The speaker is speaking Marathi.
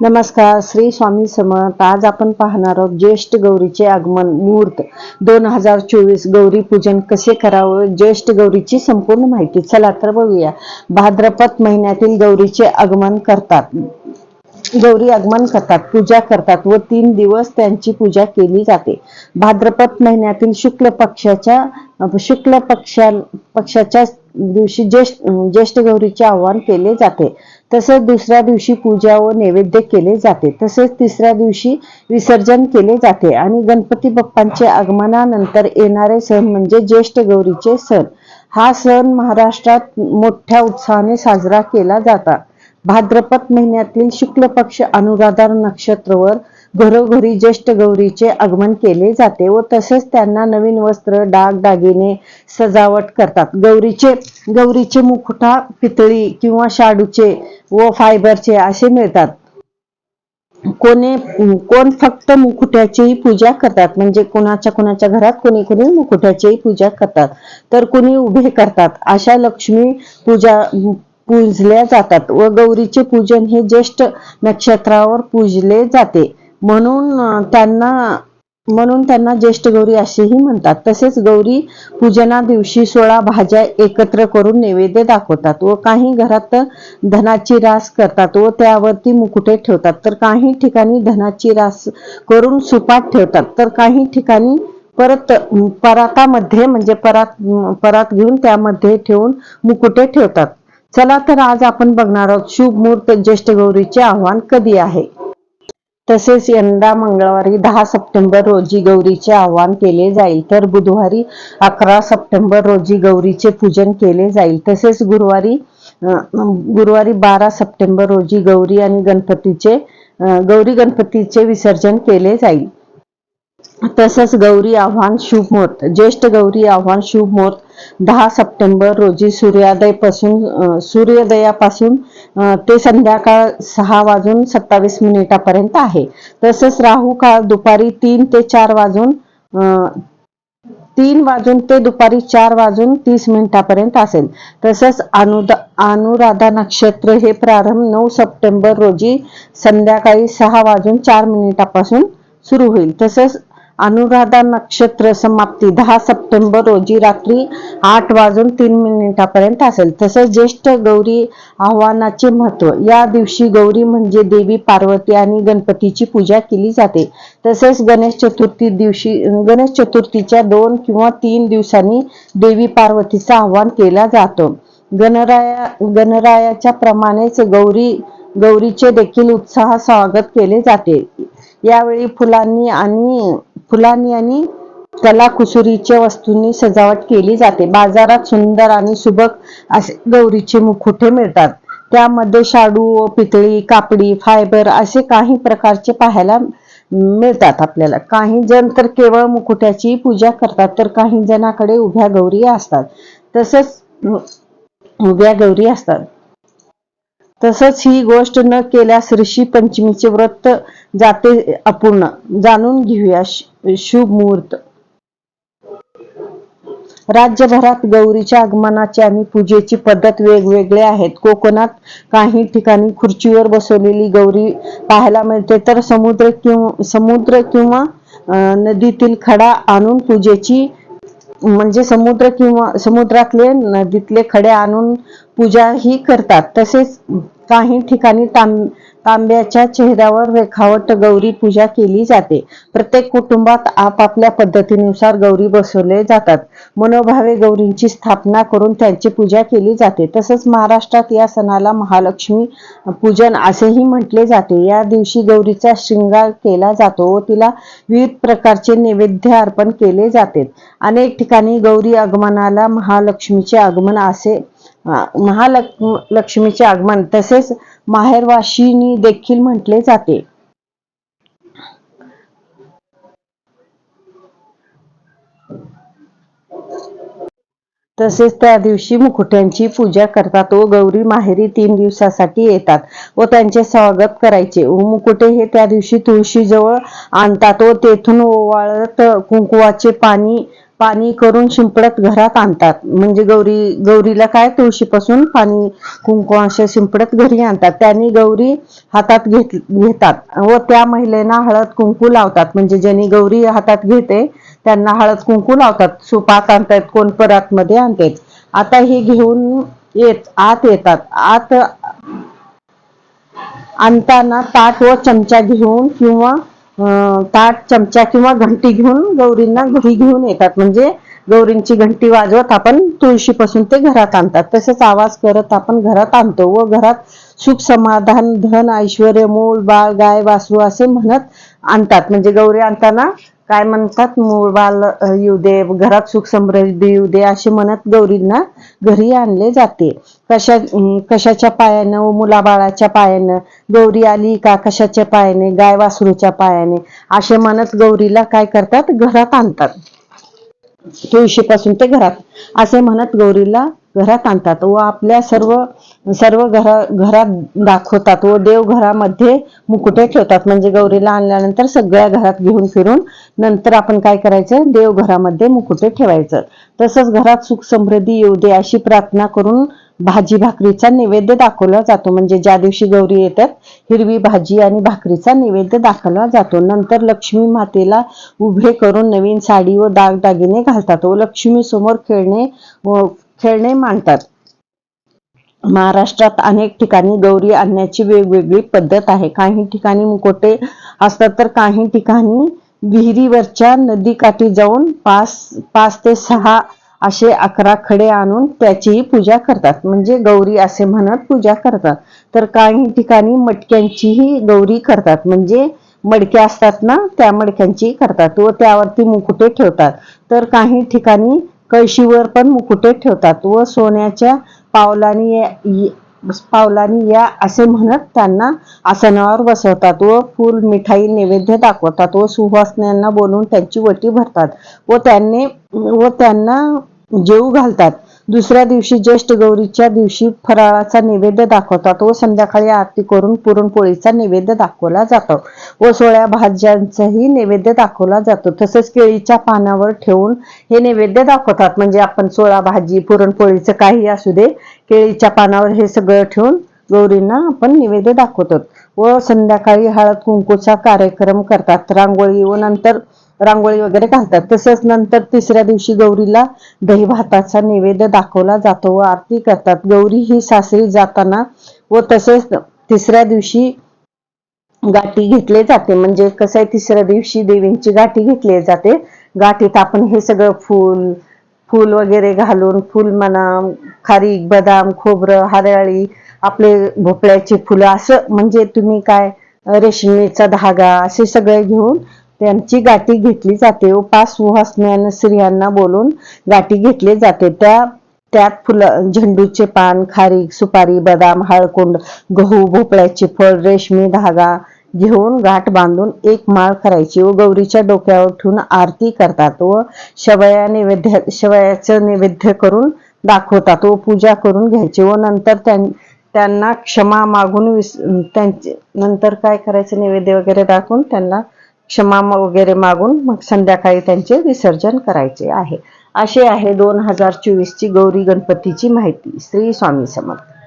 नमस्कार श्री स्वामी समर्थ. आज आपण पाहणार आहोत ज्येष्ठ गौरीचे आगमन मुहूर्त. दोन हजार चोवीस गौरी पूजन कसे करावं? ज्येष्ठ गौरीची संपूर्ण माहिती. चला तर बघूया. भाद्रपद महिन्यातील गौरीचे आगमन करतात. गौरी आगमन करतात पूजा करतात व तीन दिवस त्यांची पूजा केली जाते. भाद्रपद महिन्यातील शुक्ल पक्षाच्या शुक्ल पक्षा पक्षाच्या दिवशी ज्येष्ठ ज्येष्ठ गौरीचे आवाहन केले जाते. तसेच दुसऱ्या दिवशी पूजा व नैवेद्य केले जाते. तसेच तिसऱ्या दिवशी विसर्जन केले जाते आणि गणपती बाप्पांचे आगमनानंतर येणारे सण म्हणजे ज्येष्ठ गौरीचे सण. हा सण महाराष्ट्रात मोठ्या उत्साहाने साजरा केला जातात भाद्रपद महिन्यातील शुक्ल पक्ष अनुराधार नक्षत्रवर घरोघरी ज्येष्ठ गौरीचे आगमन केले जाते व तसेच त्यांना नवीन वस्त्र डाग दागिने सजावट करतात. गौरीचे गौरीचे मुखुटा पितळी किंवा शाडूचे व फायबरचे असे मिळतात. कोणी कोण फक्त मुकुट्याचीही पूजा करतात म्हणजे कोणाच्या कोणाच्या घरात कोणी कोणी मुकुट्याचीही पूजा करतात तर कोणी उभे करतात. अशा लक्ष्मी पूजा पूजल्या जातात व गौरीचे पूजन हे ज्येष्ठ नक्षत्रावर पूजले जाते. म्हणून त्यांना म्हणून त्यांना ज्येष्ठ गौरी असेही म्हणतात. तसेच गौरी पूजना दिवशी सोळा भाज्या एकत्र करून नैवेद्य दाखवतात व काही घरात धनाची रास करतात व त्यावरती मुकुटे ठेवतात. तर काही ठिकाणी धनाची रास करून सुपात ठेवतात. तर काही ठिकाणी परत परातामध्ये म्हणजे परात परात घेऊन त्यामध्ये ठेवून मुकुटे ठेवतात. चला तर आज आपण बघणार आहोत शुभ मुहूर्त ज्येष्ठ गौरीचे आव्हान कधी आहे? तसेच यंदा मंगळवारी दहा सप्टेंबर रोजी गौरीचे आवाहन केले जाईल तर बुधवारी अकरा सप्टेंबर रोजी गौरीचे पूजन केले जाईल. तसेच गुरुवारी गुरुवारी बारा सप्टेंबर रोजी गौरी आणि गणपतीचे गौरी गणपतीचे विसर्जन केले जाईल. तसंच गौरी आव्हान शुभ मुहूर्त ज्येष्ठ गौरी आव्हान शुभ मुहूर्त दहा सप्टेंबर रोजी सूर्योदयपासून सूर्योदयापासून ते संध्याकाळ सहा वाजून सत्तावीस मिनिटापर्यंत आहे. तसंच राहू काळ दुपारी तीन ते चार वाजून अं, तीन वाजून ते दुपारी चार वाजून तीस मिनिटापर्यंत असेल. तसंच अनुदा अनुराधा नक्षत्र हे प्रारंभ नऊ सप्टेंबर रोजी संध्याकाळी सहा वाजून चार मिनिटापासून सुरू होईल. तसंच अनुराधा नक्षत्र समाप्ती दहा सप्टेंबर रोजी रात्री आठ वाजून तीन मिनिटापर्यंत असेल. तसंच ज्येष्ठ गौरी आव्हानाचे महत्त्व या दिवशी गौरी म्हणजे देवी पार्वती आणि गणपतीची पूजा केली जाते. तसेच गणेश चतुर्थी दिवशी गणेश चतुर्थीच्या दोन किंवा तीन दिवसांनी देवी पार्वतीचा आव्हान केला जातो. गणराया गणरायाच्या प्रमाणेच गौरी गौरीचे देखील उत्साह स्वागत केले जाते. यावेळी फुलांनी आणि फुलांनी आणि कलाकुसरीच्या वस्तूंनी सजावट केली जाते. बाजारात सुंदर आणि सुबक असे गौरीचे मुखुटे मिळतात. त्यामध्ये शाडू पितळी कापडी फायबर असे काही प्रकारचे पाहायला मिळतात आपल्याला. काही जण तर केवळ मुकुट्याची पूजा करतात तर काही जणाकडे उभ्या गौरी असतात. तसंच उभ्या गौरी असतात. तसंच ही गोष्ट न केल्यास ऋषी पंचमीचे व्रत जाते अपूर्ण. जाणून घेऊया शुभ मुहूर्त. राज्यभरात गौरीच्या आगमनाची आणि पूजेची पद्धत वेगवेगळे आहेत. कोकणात काही ठिकाणी खुर्चीवर बसवलेली गौरी पाहायला मिळते. तर समुद्र किंवा समुद्र किंवा नदीतील खडा आणून पूजेची म्हणजे समुद्र किंवा समुद्रातले नदीतले खडे आणून पूजा ही करतात. तसेच काही ठिकाणी तांब तांब्याच्या चेहऱ्यावर रेखावट गौरी पूजा केली जाते. प्रत्येक कुटुंबात आपापल्या पद्धतीनुसार गौरी बसवले जातात. मनोभावे गौरींची स्थापना करून त्यांची पूजा केली जाते. तसंच महाराष्ट्रात या सणाला महालक्ष्मी पूजन असेही म्हटले जाते. या दिवशी गौरीचा शृंगार केला जातो व तिला विविध प्रकारचे नैवेद्य अर्पण केले जाते. अनेक ठिकाणी गौरी आगमनाला महालक्ष्मीचे आगमन असे महालक्ष्मीचे आगमन तसेच माहेरवाशिनी देखील म्हटले जाते. तसेच त्या दिवशी मुकुट्यांची पूजा करतात व गौरी माहेरी तीन दिवसासाठी येतात व त्यांचे स्वागत करायचे. व मुकुटे हे त्या दिवशी तुळशीजवळ आणतात व तेथून ओवाळत कुंकुवाचे पाणी पाणी करून शिंपडत घरात आणतात. म्हणजे गौरी गौरीला काय तुळशीपासून पाणी कुंकू असे शिंपडत घरी आणतात. त्यांनी गौरी हातात घेत घेतात. व त्या महिलेना हळद कुंकू लावतात. म्हणजे ज्यांनी गौरी हातात घेते त्यांना हळद कुंकू लावतात. सुपात आणतात कोण परातमध्ये आणतात. आता हे घेऊन येत आत येतात. आत आणताना ताट व चमचा घेऊन किंवा ताट चमचा किंवा घंटी घेऊन गौरींना घरी घेऊन येतात. म्हणजे गौरींची घंटी वाजवत आपण तुळशीपासून ते घरात आणतात. तसेच आवाज करत आपण घरात आणतो व घरात सुख समाधान धन ऐश्वर मूळ बाळ गाय वासरू असे म्हणत आणतात. म्हणजे गौरी आणताना काय म्हणतात? मूळ बाल येऊ दे घरात सुख समृद्धी येऊ दे असे म्हणत गौरींना घरी आणले जाते. कशा कशाच्या पायानं व मुलाबाळाच्या पायानं गौरी आली का कशाच्या पायाने गाय वासरूच्या पायाने असे म्हणत गौरीला काय करतात? घरात आणतात. तुळशीपासून ते घरात. असे म्हणत गौरीला घरात आणतात. व आपल्या सर्व सर्व घरा घरात दाखवतात. व देवघरामध्ये मुकुटे ठेवतात. म्हणजे गौरीला आणल्यानंतर सगळ्या घरात घेऊन फिरून नंतर आपण काय करायचं? देवघरामध्ये मुकुटे ठेवायचं. तसंच घरात सुख समृद्धी येऊ दे अशी प्रार्थना करून भाजी भाकरीचा नैवेद्य दाखवला जातो. म्हणजे ज्या दिवशी गौरी येतात हिरवी भाजी आणि भाकरीचा नैवेद्य दाखवला जातो. नंतर लक्ष्मी मातेला उभे करून नवीन साडी व दागदागिने घालतात व लक्ष्मी समोर खेळणे व खेळणे मांडतात. महाराष्ट्रात अनेक ठिकाणी गौरी आणण्याची वेगवेगळी पद्धत आहे. काही ठिकाणी मुकोटे असतात तर काही ठिकाणी विहिरीवरच्या नदीकाठी जाऊन पाच पाच ते सहा असे अकरा खडे आणून त्याचीही पूजा करतात. म्हणजे गौरी असे म्हणत पूजा करतात. तर काही ठिकाणी मटक्यांचीही गौरी करतात. म्हणजे मडक्या असतात ना त्या मडक्यांची करतात व त्यावरती मुकुटे ठेवतात. तर काही ठिकाणी कळशीवर पण मुकुटे ठेवतात व सोन्याच्या पावलानी या- पावलानी या असे म्हणत त्यांना आसनावर बसवतात व फूल मिठाई नैवेद्य दाखवतात व सुवासन्यांना बोलून त्यांची वटी भरतात. व त्यांनी व त्यांना जेऊ घालतात. दुसऱ्या दिवशी ज्येष्ठ गौरीच्या दिवशी फराळाचा नैवेद्य दाखवतात व संध्याकाळी आरती करून पुरणपोळीचा नैवेद्य दाखवला जातो. व सोळ्या भाज्यांचाही नैवेद्य दाखवला जातो. तसंच केळीच्या पानावर ठेवून हे नैवेद्य दाखवतात. म्हणजे आपण सोळा भाजी पुरणपोळीचं काही असू दे केळीच्या पानावर हे सगळं ठेवून गौरींना आपण नैवेद्य दाखवतो. व संध्याकाळी हळद कुंकूचा कार्यक्रम करतात. रांगोळी व नंतर रांगोळी वगैरे घालतात. तसंच नंतर तिसऱ्या दिवशी गौरीला दही भाताचा नैवेद्य दाखवला जातो व आरती करतात. गौरी ही सासरी जाताना व तसेच तिसऱ्या दिवशी गाठी घेतले जाते. म्हणजे कसं आहे तिसऱ्या दिवशी देवींची गाठी घेतली जाते. गाठीत आपण हे सगळं फूल फूल वगैरे घालून फूल म्हणा खारीक बदाम खोबरं हरळी आपले भोपळ्याची फुलं असं म्हणजे तुम्ही काय रेशमीचा धागा असे सगळे घेऊन त्यांची गाठी घेतली जाते. व पाच सुहासन्यान स्त्रियांना बोलून गाठी घेतली जाते. त्या त्यात फुलं झेंडूचे पान खारीक सुपारी बदाम हळकुंड गहू भोपळ्याचे फळ रेशमी धागा घेऊन गाठ बांधून एक माळ करायची. व गौरीच्या डोक्यावर ठेवून आरती करतात व शवया नैवेद्य शवयाचं नैवेद्य करून दाखवतात व पूजा करून घ्यायची. व नंतर त्यां त्यांना क्षमा मागून विस त्यांचे नंतर काय करायचं? नैवेद्य वगैरे दाखवून त्यांना क्षमा वगैरे मागून मग संध्याकाळी त्यांचे विसर्जन करायचे आहे. असे आहे दोन हजार चोवीसची गौरी गणपतीची माहिती. श्री स्वामी समर्थ.